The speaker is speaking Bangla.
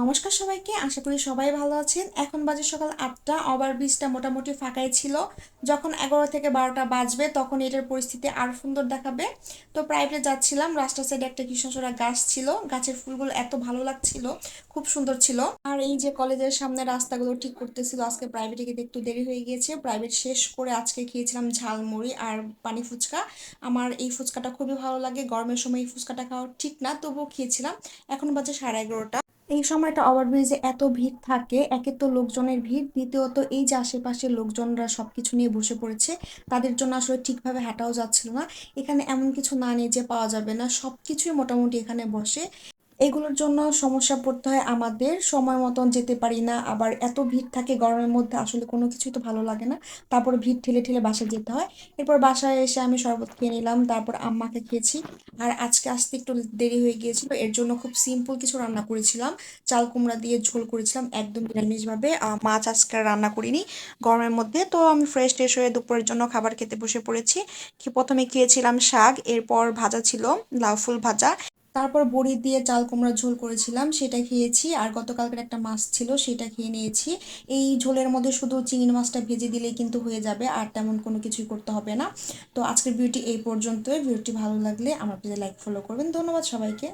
নমস্কার সবাইকে, আশা করি সবাই ভালো আছেন। এখন বাজে সকাল আটটা ওভার ব্রিজটা মোটামুটি ফাঁকাই ছিল। যখন এগারো থেকে বারোটা বাজবে, তখন এটার পরিস্থিতি আরও সুন্দর দেখাবে। তো প্রাইভেটে যাচ্ছিলাম, রাস্তার সাইডে একটা কৃষ্ণচূড়া গাছ ছিল। গাছের ফুলগুলো এত ভালো লাগছিল, খুব সুন্দর ছিল। আর এই যে কলেজের সামনে রাস্তাগুলো ঠিক করতেছিল, আজকে প্রাইভেটে গিয়ে একটু দেরি হয়ে গিয়েছে। প্রাইভেট শেষ করে আজকে খেয়েছিলাম ঝালমুড়ি আর পানি ফুচকা। আমার এই ফুচকাটা খুবই ভালো লাগে। গরমের সময় এই ফুচকাটা খাওয়া ঠিক না, তবুও খেয়েছিলাম। এখন বাজে সাড়ে এগারোটা। এই সময়টা ওভারব্রিজে এত ভিড় থাকে, একে তো লোকজনের ভিড়, দ্বিতীয়ত এই যে আশেপাশের লোকজনরা সব কিছু নিয়ে বসে পড়েছে, তাদের জন্য আসলে ঠিকভাবে হাঁটাও যাচ্ছিল না। এখানে এমন কিছু না নিয়ে যে পাওয়া যাবে না সব কিছুই মোটামুটি এখানে বসে। এগুলোর জন্য সমস্যা পড়তে হয় আমাদের। সময় মতন যেতে পারি না। আবার এত ভিড় থাকে গরমের মধ্যে, আসলে কোনো কিছুই তো ভালো লাগে না। তারপর ভিড় ঠেলে ঠেলে বাসায় যেতে হয়। এরপর বাসায় এসে আমি শরবত খেয়ে নিলাম, তারপর আম্মাকে খেয়েছি। আর আজকে আসতে একটু দেরি হয়ে গিয়েছিল, এর জন্য খুব সিম্পল কিছু রান্না করেছিলাম। চাল কুমড়া দিয়ে ঝোল করেছিলাম, একদম নিরামিষভাবে। মাছ আজকে রান্না করিনি গরমের মধ্যে। তো আমি ফ্রেশ ট্রেশ হয়ে দুপুরের জন্য খাবার খেতে বসে পড়েছি। প্রথমে খেয়েছিলাম শাক, এরপর ভাজা ছিল, লাউ ফুল ভাজা। তারপর বড়ি দিয়ে চাল কুমড়ার ঝোল করেছিলাম, সেটা খেয়েছি। আর গতকালকের একটা মাছ ছিল, সেটা খেয়ে নিয়েছি। এই ঝোলের মধ্যে শুধু চিংড়ি মাছটা ভেজে দিলেই কিন্তু হয়ে যাবে, আর তেমন কোনো কিছুই করতে হবে না। তো আজকের ভিডিওটি এই পর্যন্তই। ভিডিওটি ভালো লাগলে আমার পেজে লাইক, ফলো করবেন। ধন্যবাদ সবাইকে।